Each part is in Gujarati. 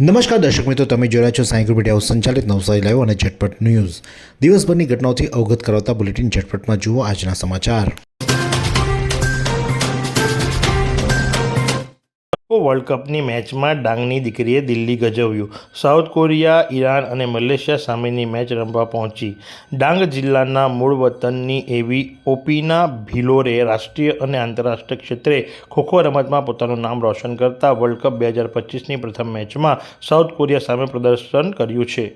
નમસ્કાર દર્શક મિત્રો, તમે રહ્યા છો સાઈ ગ્રુપ ઇન્ડિયા સંચાલિત નવસારી લાઈવ અને ઝટપટ ન્યૂઝ. દિવસભરની ઘટનાઓથી અવગત કરાવતા બુલેટિન ઝટપટમાં જુઓ આજના સમાચાર. વર્લ્ડ કપની મેચમાં ડાંગની દીકરીએ દિલ્હી ગજવ્યું. સાઉથ કોરિયા ઈરાન અને મલેશિયા સામેની મેચ રમવા પહોંચી. ડાંગ જિલ્લાના મૂળ વતનની એવી ઓપીના ભિલોરે રાષ્ટ્રીય અને આંતરરાષ્ટ્રીય ક્ષેત્રે ખોખો રમતમાં પોતાનું નામ રોશન કરતા વર્લ્ડ કપ બે હજાર પચીસની પ્રથમ મેચમાં સાઉથ કોરિયા સામે પ્રદર્શન કર્યું છે.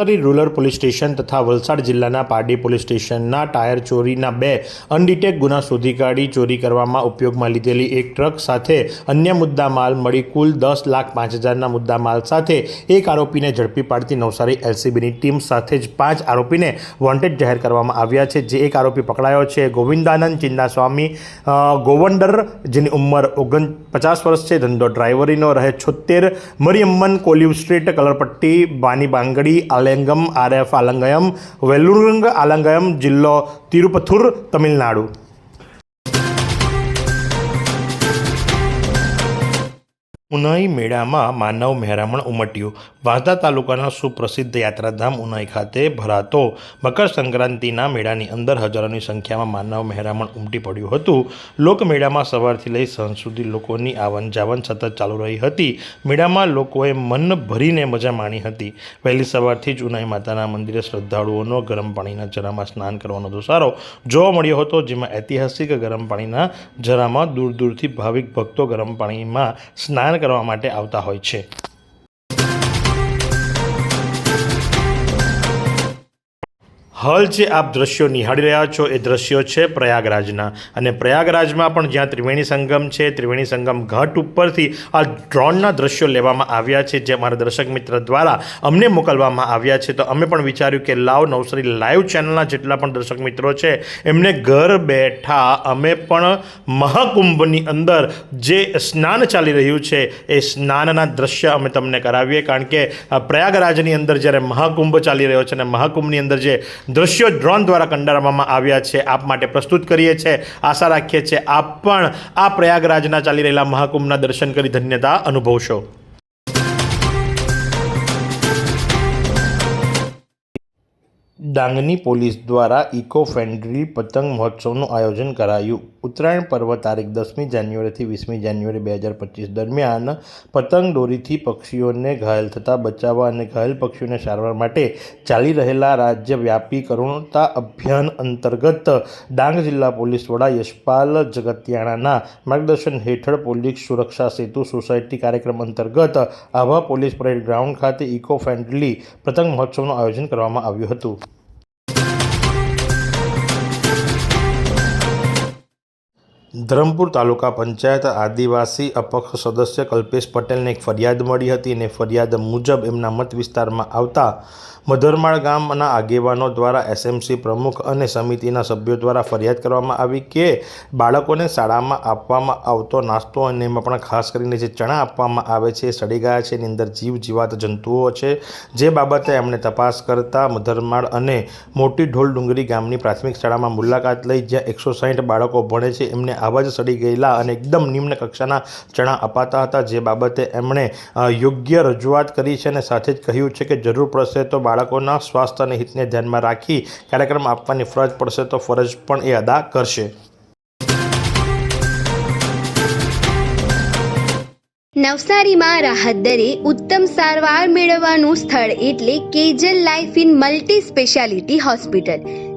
નવસારી રૂરલ પોલીસ સ્ટેશન તથા વલસાડ જિલ્લાના પારડી પોલીસ સ્ટેશનના ટાયર ચોરીના બે અનડિટેક ગુના શોધી કાઢી ચોરી કરવામાં ઉપયોગમાં લીધેલી એક ટ્રક સાથે અન્ય મુદ્દા માલ મળી કુલ દસ લાખ પાંચ હજારના મુદ્દા માલ સાથે એક આરોપીને ઝડપી પાડતી નવસારી એલસીબીની ટીમ સાથે જ પાંચ આરોપીને વોન્ટેડ જાહેર કરવામાં આવ્યા છે. જે એક આરોપી પકડાયો છે. ગોવિંદાનંદ ચિન્નાસ્વામી ગોવંડર, જેની ઉંમર ઓગણ પચાસ વર્ષ છે. ધંધો ડ્રાઈવરીનો રહે છોતેર મરિયમ્મન કોલિવ સ્ટ્રીટ, કલરપટ્ટી, બાની બાંગડી આલેંગમ આરએફ આલંગયમ વેલુરંગ આલંગયમ જિલ્લો તિરુપથુર તમિલનાડુ ઉનાઈ મેળામાં માનવ મહેરામણ ઉમટ્યું. વાંસદા તાલુકાના સુપ્રસિદ્ધ યાત્રાધામ ઉનાઈ ખાતે ભરાતો મકર સંક્રાંતિના મેળાની અંદર હજારોની સંખ્યામાં માનવ મહેરામણ ઉમટી પડ્યું હતું. લોકમેળામાં સવારથી લઈ સાંજ સુધી લોકોની આવન જાવન સતત ચાલુ રહી હતી. મેળામાં લોકોએ મન ભરીને મજા માણી હતી. વહેલી સવારથી જ ઉનાઈ માતાના મંદિરે શ્રદ્ધાળુઓનો ગરમ પાણીના જરામાં સ્નાન કરવાનો ધુસારો જોવા મળ્યો હતો, જેમાં ઐતિહાસિક ગરમ પાણીના જરામાં દૂર દૂરથી ભાવિક ભક્તો ગરમ પાણીમાં સ્નાન કરવા માટે આવતા હોય છે. હાલ જે આપ દ્રશ્યો નિહાળી રહ્યા છો એ દ્રશ્યો છે પ્રયાગરાજના. અને પ્રયાગરાજમાં પણ જ્યાં ત્રિવેણી સંગમ છે, ત્રિવેણી સંગમ ઘાટ ઉપરથી આ ડ્રોનના દ્રશ્યો લેવામાં આવ્યા છે, જે અમારા દર્શક મિત્ર દ્વારા અમને મોકલવામાં આવ્યા છે. તો અમે પણ વિચાર્યું કે લાવ નવસારી લાઈવ ચેનલના જેટલા પણ દર્શક મિત્રો છે, એમને ઘર બેઠા અમે પણ મહાકુંભની અંદર જે સ્નાન ચાલી રહ્યું છે, એ સ્નાનના દ્રશ્ય અમે તમને કરાવીએ. કારણ કે પ્રયાગરાજની અંદર જ્યારે મહાકુંભ ચાલી રહ્યો છે અને મહાકુંભની અંદર જે દ્રશ્યો ડ્રોન દ્વારા કંડારવામાં આવ્યા છે. આપ માટે પ્રસ્તુત કરીએ છીએ. આશા રાખીએ છીએ આપ પણ આ પ્રયાગરાજના ચાલી રહેલા મહાકુંભના દર્શન કરી ધન્યતા અનુભવશો. ડાંગની પોલીસ દ્વારા ઇકો ફ્રેન્ડલી પતંગ મહોત્સવનું આયોજન કરાયું. ઉત્તરાયણ પર્વ તારીખ દસમી જાન્યુઆરીથી વીસમી જાન્યુઆરી બે હજાર પચીસ દરમિયાન પતંગ દોરીથી પક્ષીઓને ઘાયલ થતાં બચાવવા અને ઘાયલ પક્ષીઓને સારવાર માટે ચાલી રહેલા રાજ્યવ્યાપી કરુણતા અભિયાન અંતર્ગત ડાંગ જિલ્લા પોલીસ વડા યશપાલ જગતિયાણાના માર્ગદર્શન હેઠળ પોલીસ સુરક્ષા સેતુ સોસાયટી કાર્યક્રમ અંતર્ગત આભા પોલીસ પરેડ ગ્રાઉન્ડ ખાતે ઇકો ફ્રેન્ડલી પતંગ મહોત્સવનું આયોજન કરવામાં આવ્યું હતું. ધરમપુર તાલુકા પંચાયત આદિવાસી અપક્ષ સદસ્ય કલ્પેશ પટેલને એક ફરિયાદ મળી હતી અને ફરિયાદ મુજબ એમના મત વિસ્તારમાં આવતા મધરમાળ ગામના આગેવાનો દ્વારા એસએમસી પ્રમુખ અને સમિતિના સભ્યો દ્વારા ફરિયાદ કરવામાં આવી કે બાળકોને શાળામાં આપવામાં આવતો નાસ્તો અને એમાં પણ ખાસ કરીને જે ચણા આપવામાં આવે છે સડી ગયા છે. એની અંદર જીવ જીવાત જંતુઓ છે. જે બાબતે એમણે તપાસ કરતા મધરમાળ અને મોટી ઢોલ ડુંગરી ગામની પ્રાથમિક શાળામાં મુલાકાત લઈ જ્યાં એકસો સાહીઠ બાળકો ભણે છે. એમને આવા જ સડી ગયેલા અને એકદમ નિમ્ન કક્ષાના ચણા અપાતા હતા, જે બાબતે એમણે યોગ્ય રજૂઆત કરી છે અને સાથે જ કહ્યું છે કે જરૂર પડશે તો બાળકોના સ્વાસ્થ્ય અને હિતને ધ્યાનમાં રાખી કાર્યક્રમ આપવાની ફરજ પડશે તો ફરજ પણ એ અદા કરશે. નવસારીમાં રાહત દરે ઉત્તમ સારવાર મેળવવાનું સ્થળ એટલે Kejal life in multi speciality hospital.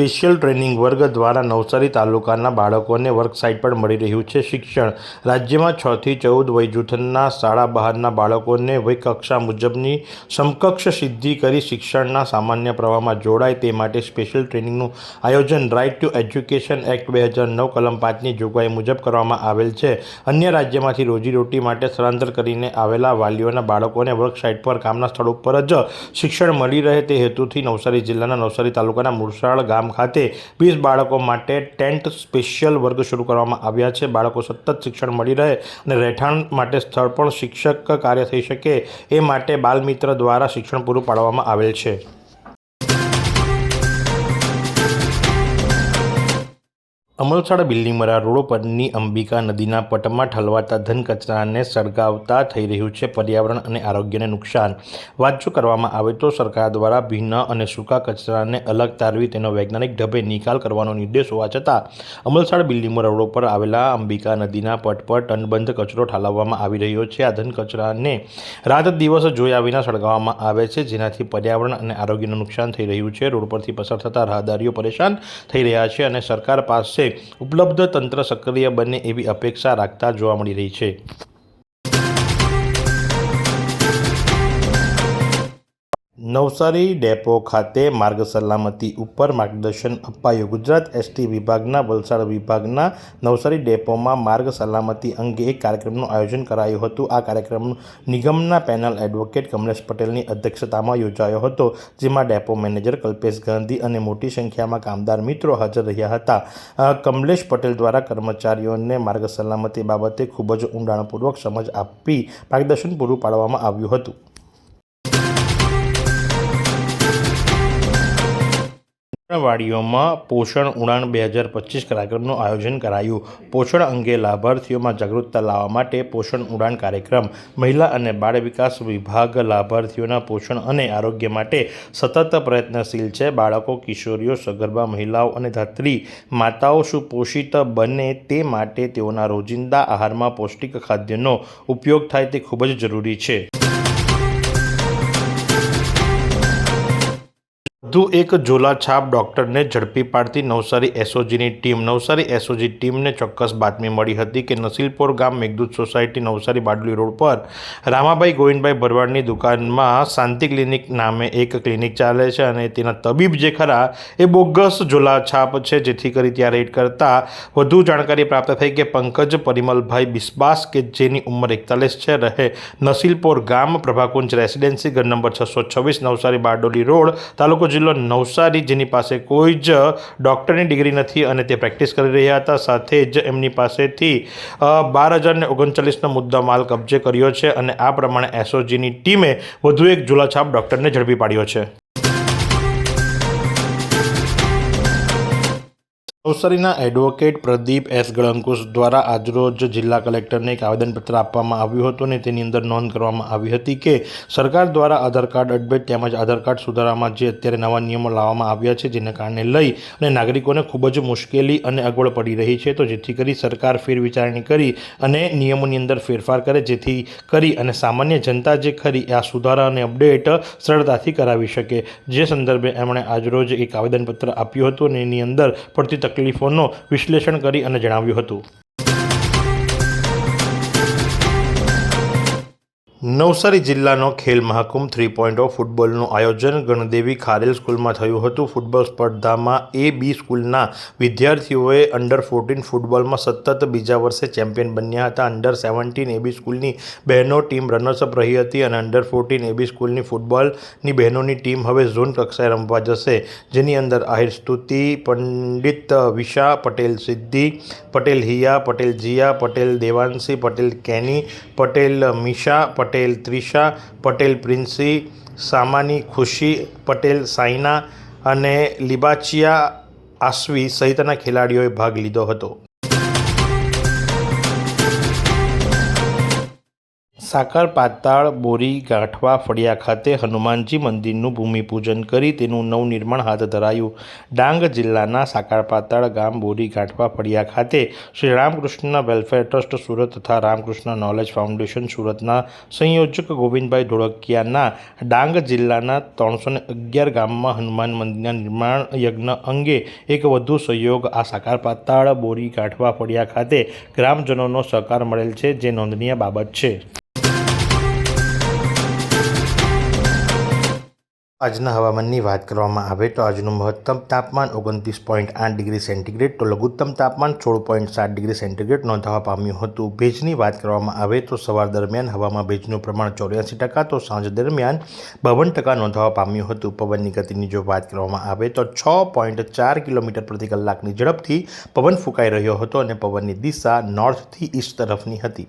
Special training વર્ગ દ્વારા નવસારી તાલુકાના બાળકોને વર્કસાઇટ પર મળી રહ્યું છે. શિક્ષણ રાજ્યમાં છ થી ચૌદ વય જૂથના શાળા બહારના બાળકોને વય કક્ષા મુજબની સમકક્ષ સિદ્ધિ કરી શિક્ષણના સામાન્ય પ્રવાહમાં જોડાય તે માટે સ્પેશિયલ ટ્રેનિંગનું આયોજન રાઇટ ટુ એજ્યુકેશન એક્ટ બે હજાર નવ કલમ પાંચની જોગવાઈ મુજબ કરવામાં આવેલ છે. અન્ય રાજ્યમાંથી રોજીરોટી માટે સ્થળાંતર કરીને આવેલા વાલીઓના બાળકોને વર્કસાઇટ પર કામના સ્થળ ઉપર જ શિક્ષણ મળી રહે તે હેતુથી નવસારી જિલ્લાના નવસારી તાલુકાના મુરસાળ ગામ ખાતે વીસ બાળકો માટે ટેન્ટ સ્પેશિયલ વર્ગ શરૂ કરવામાં આવ્યા છે. બાળકો સતત શિક્ષણ મળી રહે અને રહેઠાણ માટે સ્થળ પણ શિક્ષક કાર્ય થઈ શકે એ માટે બાલમિત્ર દ્વારા શિક્ષણ પૂરું પાડવામાં આવેલ છે. અમલસાડ બિલ્ડિંગમરા રોડ પરની અંબિકા નદીના પટમાં ઠલવાતા ધન કચરાને સળગાવતા થઈ રહ્યું છે પર્યાવરણ અને આરોગ્યને નુકસાન. વાત જો કરવામાં આવે તો સરકાર દ્વારા ભિન્ન અને સૂકા કચરાને અલગ તારવી તેનો વૈજ્ઞાનિક ઢબે નિકાલ કરવાનો નિર્દેશ હોવા છતાં અમલસાડ બિલ્ડિંગમરા રોડ પર આવેલા અંબિકા નદીના પટ પર ટનબંધ કચરો ઠાલવવામાં આવી રહ્યો છે. આ ધન કચરાને રાત દિવસ જોયા વિના સળગાવવામાં આવે છે, જેનાથી પર્યાવરણ અને આરોગ્યનું નુકસાન થઈ રહ્યું છે. રોડ પરથી પસાર થતા રાહદારીઓ પરેશાન થઈ રહ્યા છે અને સરકાર પાસે ઉપલબ્ધ તંત્ર સક્રિય બને એવી અપેક્ષા રાખતા જોવા મળી રહી છે. નવસારી ડેપો ખાતે માર્ગ સલામતી ઉપર માર્ગદર્શન અપાયું. ગુજરાત એસટી વિભાગના વલસાડ વિભાગના નવસારી ડેપોમાં માર્ગ સલામતી અંગે એક કાર્યક્રમનું આયોજન કરાયું હતું. આ કાર્યક્રમ નિગમના પેનલ એડવોકેટ કમલેશ પટેલની અધ્યક્ષતામાં યોજાયો હતો, જેમાં ડેપો મેનેજર કલ્પેશ ગાંધી અને મોટી સંખ્યામાં કામદાર મિત્રો હાજર રહ્યા હતા. કમલેશ પટેલ દ્વારા કર્મચારીઓને માર્ગ સલામતી બાબતે ખૂબ જ ઊંડાણપૂર્વક સમજ આપી માર્ગદર્શન પૂરું પાડવામાં આવ્યું હતું. વાડીઓમાં પોષણ ઉડાન બે હજાર પચીસ કાર્યક્રમનું આયોજન કરાયું. પોષણ અંગે લાભાર્થીઓમાં જાગૃતતા લાવવા માટે પોષણ ઉડાન કાર્યક્રમ, મહિલા અને બાળ વિકાસ વિભાગ લાભાર્થીઓના પોષણ અને આરોગ્ય માટે સતત પ્રયત્નશીલ છે. બાળકો, કિશોરીઓ, સગર્ભા મહિલાઓ અને ધાત્રી માતાઓ સુપોષિત બને તે માટે તેઓના રોજિંદા આહારમાં પૌષ્ટિક ખાદ્યનો ઉપયોગ થાય તે ખૂબ જ જરૂરી છે. વધુ એક ઝોલાછાપ ડોક્ટરને ઝડપી પાડતી નવસારી એસઓજીની ટીમ. નવસારી એસઓજી ટીમને ચોક્કસ બાતમી મળી હતી કે નસીલપોર ગામ મેઘદૂત સોસાયટી નવસારી બાડલી રોડ પર રામાભાઈ ગોવિંદભાઈ ભરવાડની દુકાનમાં શાંતિ ક્લિનિક નામે એક ક્લિનિક ચાલે છે અને તેના તબીબ જે ખરા એ બોગસ ઝોલાછાપ છે. જેથી કરી ત્યાં રેડ કરતાં વધુ જાણકારી પ્રાપ્ત થઈ કે પંકજ પરિમલભાઈ બિસ્બાસ કે જેની ઉંમર એકતાલીસ છે, રહે નસીલપોર ગામ પ્રભાકુંજ રેસિડેન્સી, ઘર નંબર છસો છવ્વીસ, નવસારી બારડોલી રોડ, તાલુકો જિલ્લો નવસારી, જેની પાસે કોઈ જ ડૉક્ટરની ડિગ્રી નથી અને તે પ્રેક્ટિસ કરી રહ્યા હતા. સાથે જ એમની પાસેથી બાર હજારને ઓગણચાલીસનો મુદ્દા માલ કબજે કર્યો છે અને આ પ્રમાણે એસઓજીની ટીમે વધુ એક ઝોલાછાપ ડૉક્ટરને ઝડપી પાડ્યો છે. નવસારીના એડવોકેટ પ્રદીપ એસ ગળંકુશ દ્વારા આજરોજ જિલ્લા કલેક્ટરને એક આવેદનપત્ર આપવામાં આવ્યું હતું અને તેની અંદર નોંધ કરવામાં આવી હતી કે સરકાર દ્વારા આધાર કાર્ડ અપડેટ તેમજ આધાર કાર્ડ સુધારામાં જે અત્યારે નવા નિયમો લાવવામાં આવ્યા છે, જેને કારણે લઈ અને નાગરિકોને ખૂબ જ મુશ્કેલી અને અગવડ પડી રહી છે. તો જેથી કરી સરકાર ફેરવિચારણી કરી અને નિયમોની અંદર ફેરફાર કરે, જેથી કરી અને સામાન્ય જનતા જે ખરી આ સુધારા અને અપડેટ સરળતાથી કરાવી શકે. જે સંદર્ભે એમણે આજરોજ એક આવેદનપત્ર આપ્યું હતું અને એની અંદર પડતી તકલીફોનું વિશ્લેષણ કરી અને જણાવ્યું હતું. નવસારી જિલ્લાનો Khel Mahakumbh three point of ફૂટબોલનું આયોજન ગણદેવી ખારેલ સ્કૂલમાં થયું હતું. ફૂટબોલ સ્પર્ધામાં એ બી સ્કૂલના વિદ્યાર્થીઓએ અંડર ફોર્ટીન ફૂટબોલમાં સતત બીજા વર્ષે ચેમ્પિયન બન્યા હતા. અંડર સેવન્ટીન એબી સ્કૂલની બહેનો ટીમ રનર્સઅપ રહી હતી અને અંડર ફોર્ટીન એબી સ્કૂલની ફૂટબોલની બહેનોની ટીમ હવે ઝોન કક્ષાએ રમવા જશે. જેની અંદર આહિર સ્તુતિ, પંડિત વિશા, પટેલ સિદ્ધિ, પટેલ હિયા, પટેલ જીયા, પટેલ દેવાંશી, પટેલ કેની, પટેલ મિશા, પટેલ ત્રિષા, પટેલ પ્રિન્સી, સામાની ખુશી, પટેલ સાઇના અને લિબાચિયા આસવી સહિતના ખેલાડીઓએ ભાગ લીધો હતો. સાકર, પાતાળ, બોરી, ગાંઠવા, ફળિયા ખાતે હનુમાનજી મંદિરનું ભૂમિપૂજન કરી તેનું નવનિર્માણ હાથ ધરાયું. ડાંગ જિલ્લાના સાકર, પાતાળ ગામ, બોરી, ગાંઠવા, ફળિયા ખાતે શ્રી રામકૃષ્ણ વેલફેર ટ્રસ્ટ સુરત તથા રામકૃષ્ણ નોલેજ ફાઉન્ડેશન સુરતના સંયોજક ગોવિંદભાઈ ધોળકિયાના ડાંગ જિલ્લાના ત્રણસો અગિયાર ગામમાં હનુમાન મંદિરના નિર્માણ યજ્ઞ અંગે એક વધુ સહયોગ આ સાકાર, પાતાળ, બોરી, ગાંઠવા, ફળિયા ખાતે ગ્રામજનોનો સહકાર મળેલ છે, જે નોંધનીય બાબત છે. આજના હવામાનની વાત કરવામાં આવે તો આજનું મહત્તમ તાપમાન ઓગણત્રીસ પોઈન્ટ આઠ ડિગ્રી સેન્ટીગ્રેડ તો લઘુત્તમ તાપમાન સોળ પોઈન્ટ સાત ડિગ્રી સેન્ટીગ્રેડ નોંધાવા પામ્યું હતું. ભેજની વાત કરવામાં આવે તો સવાર દરમિયાન હવામાં ભેજનું પ્રમાણ ચોર્યાસી ટકા તો સાંજ દરમિયાન બાવન ટકા નોંધાવા પામ્યું હતું. પવનની ગતિની જો વાત કરવામાં આવે તો છ પોઈન્ટ ચાર કિલોમીટર પ્રતિ કલાકની ઝડપથી પવન ફૂંકાઈ રહ્યો હતો અને પવનની દિશા નોર્થથી ઈસ્ટ તરફની હતી.